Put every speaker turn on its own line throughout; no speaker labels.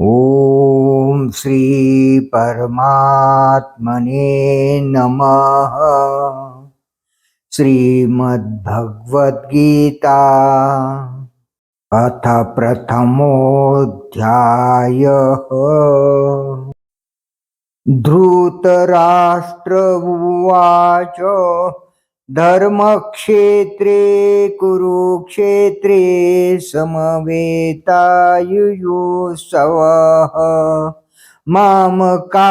ॐ श्री परमात्मने नमः। श्रीमद्भगवद्गीता अथ प्रथमोऽध्यायः। धृतराष्ट्र उवाच धर्मक्षेत्रे कुरुक्षेत्रे समवेतायुयुत्सवः मामका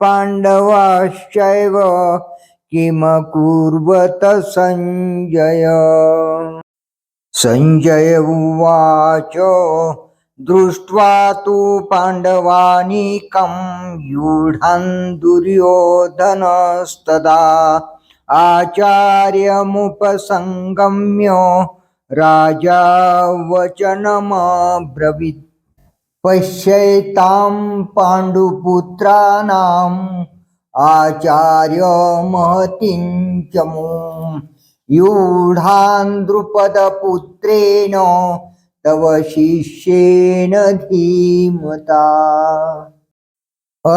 पाण्डवाश्चैव किमकुर्वत सञ्जय सञ्जय उवाच दृष्ट्वा तु पाण्डवानीकं व्यूढं दुर्योधनस्तदा आचार्यमुपसङ्गम्य राजा वचनमब्रवीत् पश्यैतां पाण्डुपुत्राणाम् आचार्यमहतिं च मूं यूढान् तव शिष्येन धीमता।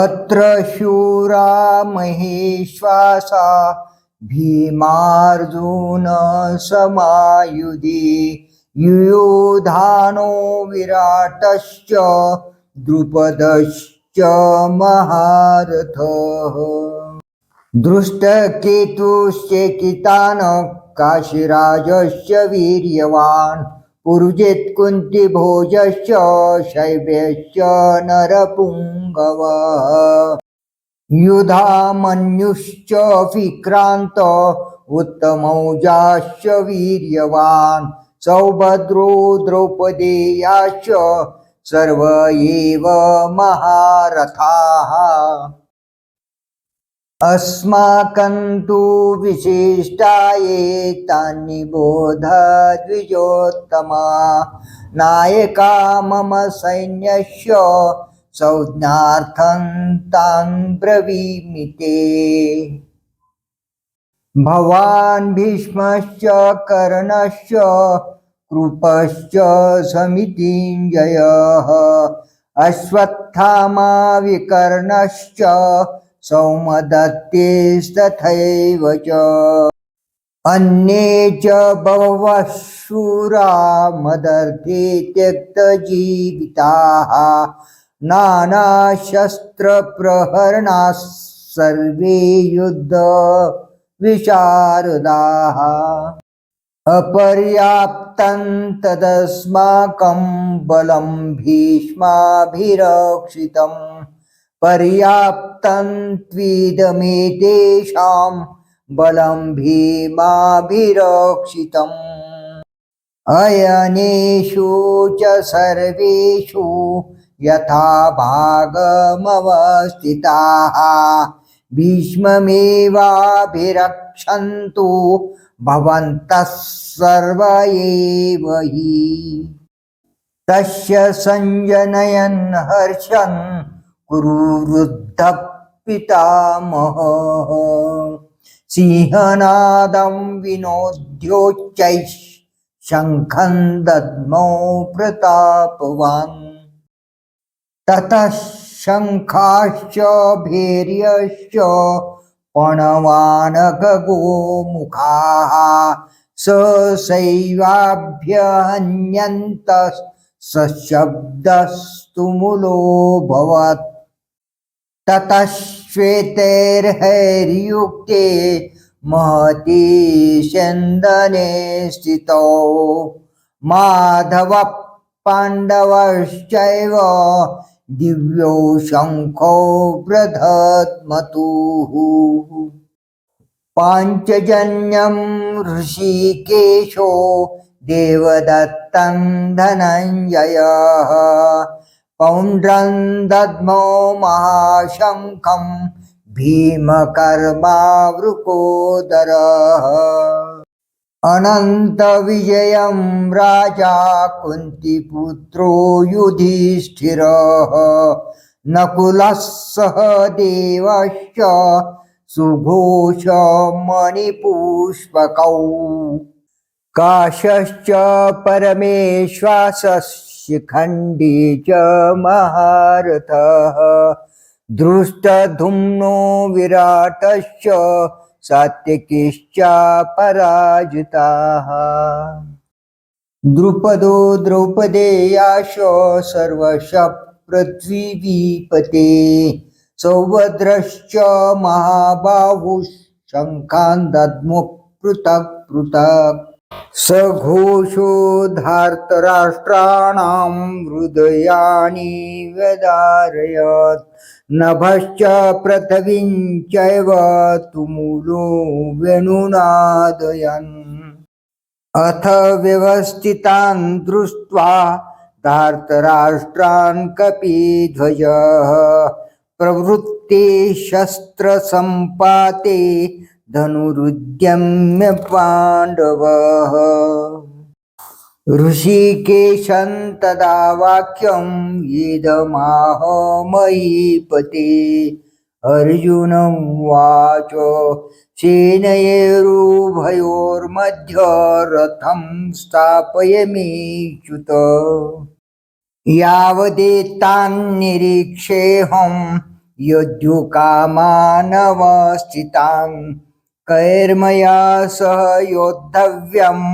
अत्र शूरा महेश्वासा भीमार्जुन समायुधी युयोधानो विराटश्च द्रुपदश्च महारथः। दृष्टकेतुश्चेकितान् काशीराजश्च वीर्यवान् पुरुजित् कुन्तिभोजश्च शैव्यश्च नरपुङ्गव। युधा मन्युश्च विक्रान्त उत्तमौजाश्च वीर्यवान् सौभद्रो द्रौपदेयाश्च सर्व एव महारथाः। अस्माकं तु विशिष्टाये तानि बोध द्विजोत्तमा नायका मम सैन्यस्य संज्ञार्थं तां ब्रवीमि ते। भवान् भीष्मश्च कर्णश्च कृपश्च समितिञ्जयः अश्वत्थामा विकर्णश्च सौमदत्तेस्तथैव च। अन्ये च बहवः शूरा मदर्थे त्यक्तजीविताः। नानाशस्त्रप्रहरणाः सर्वे युद्ध विशारदाः। अपर्याप्तं तदस्माकं बलं भीष्माभिरक्षितम्। पर्याप्तं त्विदमेतेषां बलं भीमाभिरक्षितम्। अयनेषु च सर्वेषु यथा भागमवस्थिताः। भीष्ममेवाभिरक्षन्तु भवन्तः सर्व एव हि। तस्य सञ्जनयन् हर्षन् कुरुवृद्धः पितामहः सिंहनादं विनोद्योच्चैः शङ्खं दद्मौ प्रतापवान् ततः शङ्खाश्च भैर्यश्च पणवानगोमुखाः ससैवाभ्यहन्यन्तः सशब्दस्तु मुलोऽभवत् ततः श्वेतैर्हैर्युक्ते महती स्यन्दने स्थितौ। माधवः पाण्डवश्चैव दिव्यो शङ्खो बृहद्मतुः पाञ्चजन्यं ऋषिकेशो देवदत्तं धनञ्जयः। पौण्ड्रं दद्मो महाशङ्खं भीमकर्मावृकोदरः। अनन्तविजयं राजा कुन्तिपुत्रो युधिष्ठिरः। नकुलः सह देवश्च सुघोषमणिपुष्पकौ काशश्च परमेश्वासस्य शिखण्डी च महारथः। दृष्टधुम्नो विराटश्च सात्यकीश्चा पराजिताः। द्रुपदो द्रौपदेयाश सर्वश पृथ्वीपते सौभद्रश्च महाबाहुः शङ्खान् दद्मुः पृथक् पृथक्। सघोषो धार्तराष्ट्राणां हृदयानि व्यदारयत्। नभश्च पृथिवीञ्चैव तुमुलो व्यनुनादयन् अथ व्यवस्थितान् दृष्ट्वा धार्तराष्ट्रान् कपिध्वजः। प्रवृत्ते शस्त्रसम्पाते धनुरुद्यम्य पाण्डवः ऋषिकेशं तदा वाक्यं इदमाह मयीपते अर्जुन उवाच सेनयेरुभयोर्मध्ये रथं स्थापयमीच्युत यावदेतान्निरीक्षेऽहं यद्युकामानवस्थितान् कैर्मया सह योद्धव्यम्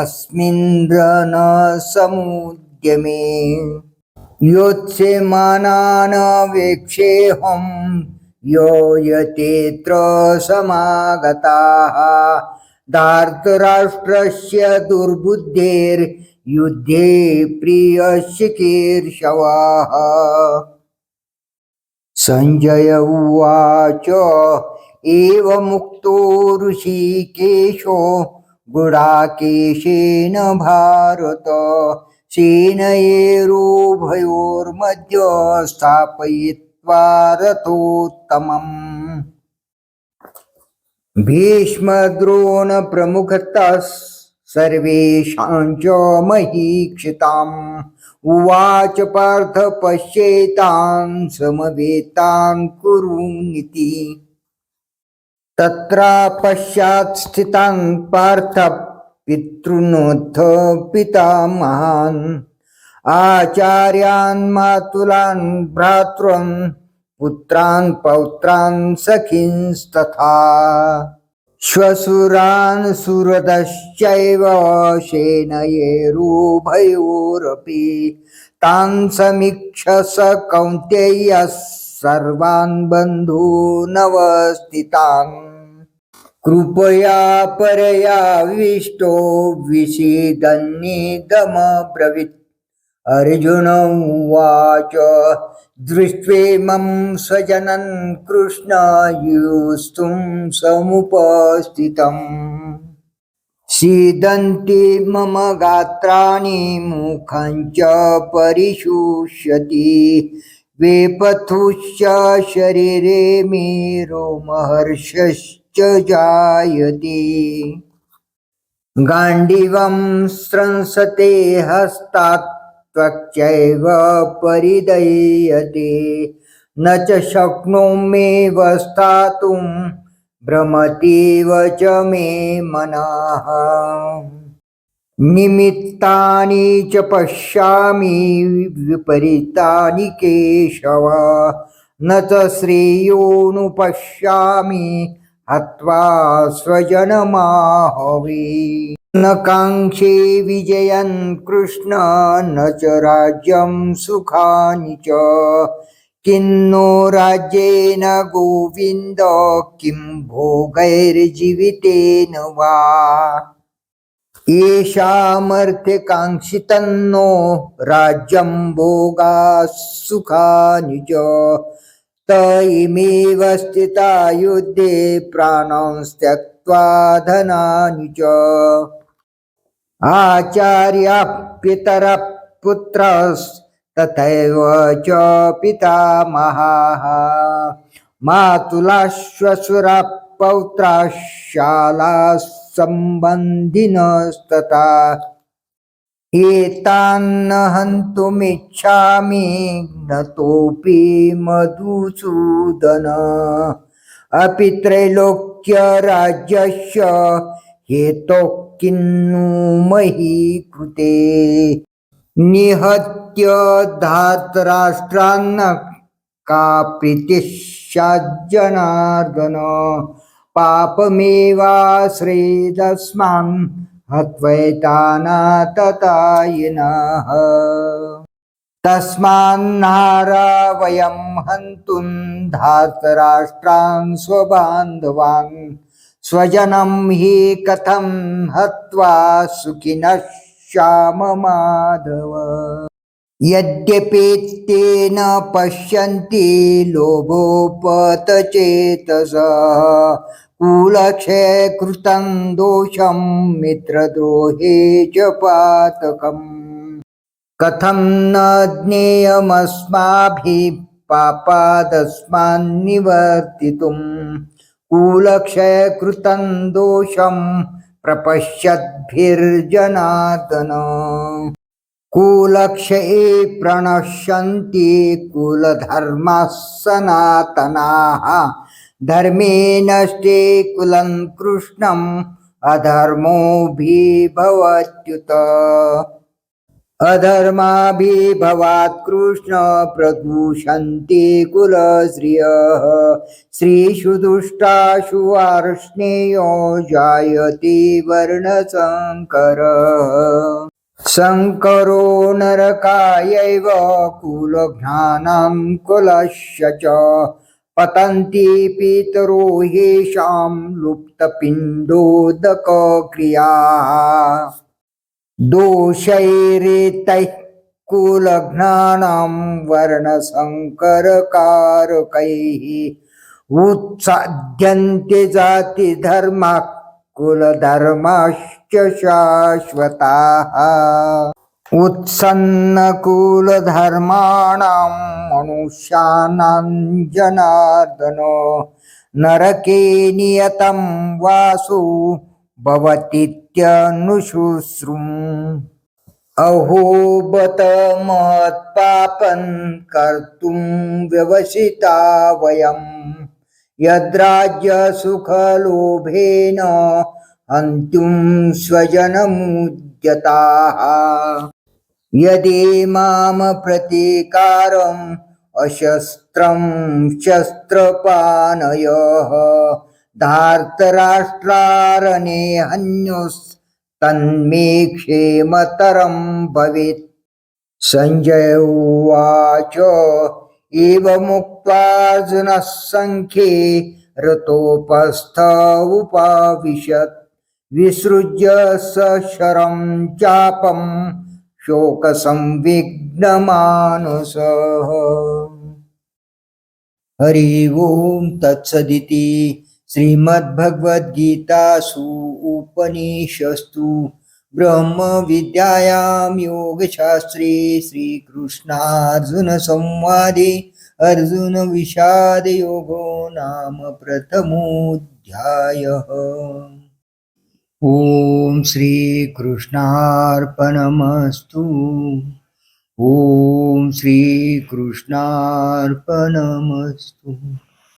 अस्मिन् रणसमुद्यमे योत्स्यमानान् वेक्षेऽहं यो यतेऽत्र समागताः धार्तराष्ट्रस्य दुर्बुद्धेर्युद्धे प्रियशिकीर्षवः सञ्जय उवाच एव मुक्तो ऋषिकेशो गुडाकेशेन भारत सेनयेरुभयोर्मध्ये स्थापयित्वा रथोत्तमम्। भीष्मद्रोणप्रमुखतः सर्वेषां च महीक्षिताम्। उवाच पार्थ पश्येतान् समवेतान् कुरूनिति तत्र पश्चात् स्थितान् पार्थ पिता महान् आचार्यान् मातुलान् भ्रातॄन् पुत्रान् पौत्रान् सखींस्तथा। श्वसुरान् सुहृदश्चैव शेनयेरुभयोरपि तान् समीक्ष स कौन्तेयः सर्वान् बन्धूनवस्थितान्। कृपया परयाविष्टो विषीदन्निदमब्रवीत् अर्जुन उवाच दृष्ट्वेमं स्वजनन् कृष्ण युस्तुं समुपस्थितम्। सीदन्ति मम गात्राणि मुखञ्च परिशूष्यति परिशुष्यति। वेपथुश्च शरीरे मे रोमहर्षश्च जायते गाण्डिवं स्रंसते हस्तात् त्वच्चैव परिदयते। न च शक्नोम्येव स्थातुं भ्रमतीव च मे मनः। निमित्तानि च पश्यामि विपरीतानि केशव। न च श्रेयोनुपश्यामि हत्वा स्वजनमाहवी। न काङ्क्षे विजयन् कृष्ण न च राज्यं सुखानि च। किन्नो राज्येन गोविन्द किं भोगैर्जीवितेन वा। येषामर्थ्यकाङ्क्षितन्नो राज्यं भोगा सुखानि च। इमेव स्थिता युद्धे प्राणां त्यक्त्वा धनानि च। आचार्याः पितरः पुत्रस्तथैव च पितामहाः। मातुला श्वशुरा पौत्राः शालाः सम्बन्धिनस्तथा एतान्न हन्तुमिच्छामि नतोऽपि मधुसूदन। अपि त्रैलोक्यराज्यस्य हेतोः किन्नु मही कृते। निहत्य धातराष्ट्रान्न का प्रीतिश्चाज्जनार्दन पापमेवाश्रेदस्मान् हत्वैतानाततायिनः। तस्मान्नारा वयं हन्तुं धातराष्ट्रान् स्वबान्धवान्। स्वजनं हि कथं हत्वा सुखिनः श्याममाधव। यद्यपेत्तेन पश्यन्ति लोभोपतचेतस कुलक्षयकृतं दोषं मित्रद्रोहे च पातकम्। कथं न ज्ञेयमस्माभिः पापादस्मान्निवर्तितुं कुलक्षयकृतं दोषं प्रपश्यद्भिर्जनार्दन। कुलक्षये प्रणश्यन्ति कुलधर्माः सनातनाः धर्मे नष्टे कुलं कृष्णम् अधर्मोऽभिभवत्युत। अधर्माभिभवात् कृष्ण प्रदूषन्ति कुलश्रियः। स्त्रीषु वार्ष्णेयो जायते वर्णसङ्करः शङ्करो नरकायैव कुलघ्नानां कुलस्य च। पतन्ति पितरो येषां लुप्तपिण्डोदकक्रियाः। दोषैरेतैः कुलघ्नानां वर्णसङ्करकारकैः उत्साद्यन्ते जातिधर्माः कुलधर्माश्च शाश्वताः। उत्सन्नकुलधर्माणां मनुष्याणां नरके नियतं वासु भवतीत्यनुशुश्रुम्। अहो बत महत्पापं कर्तुं व्यवसिता वयम् यद्राज्यसुखलोभेन हन्तुं स्वजनमुद्यताः यदि माम प्रतीकारम् अशस्त्रं शस्त्रपानयः धार्तराष्ट्रारणे हन्युस्तन्मे क्षेमतरं भवेत्। सञ्जय उवाच एवमुक्त्वार्जुनः सङ्ख्ये रतोपस्थ उपाविशत् विसृज्य सशरं चापं शोकसंविघ्नमानसः। हरि ओं तत्सदिति श्रीमद्भगवद्गीतासु उपनिषस्तु ब्रह्मविद्यायां योगशास्त्रे श्रीकृष्णार्जुनसंवादे अर्जुनविषादयोगो नाम प्रथमोऽध्यायः। ॐ श्रीकृष्णार्पणमस्तु ॐ श्रीकृष्णार्पणमस्तु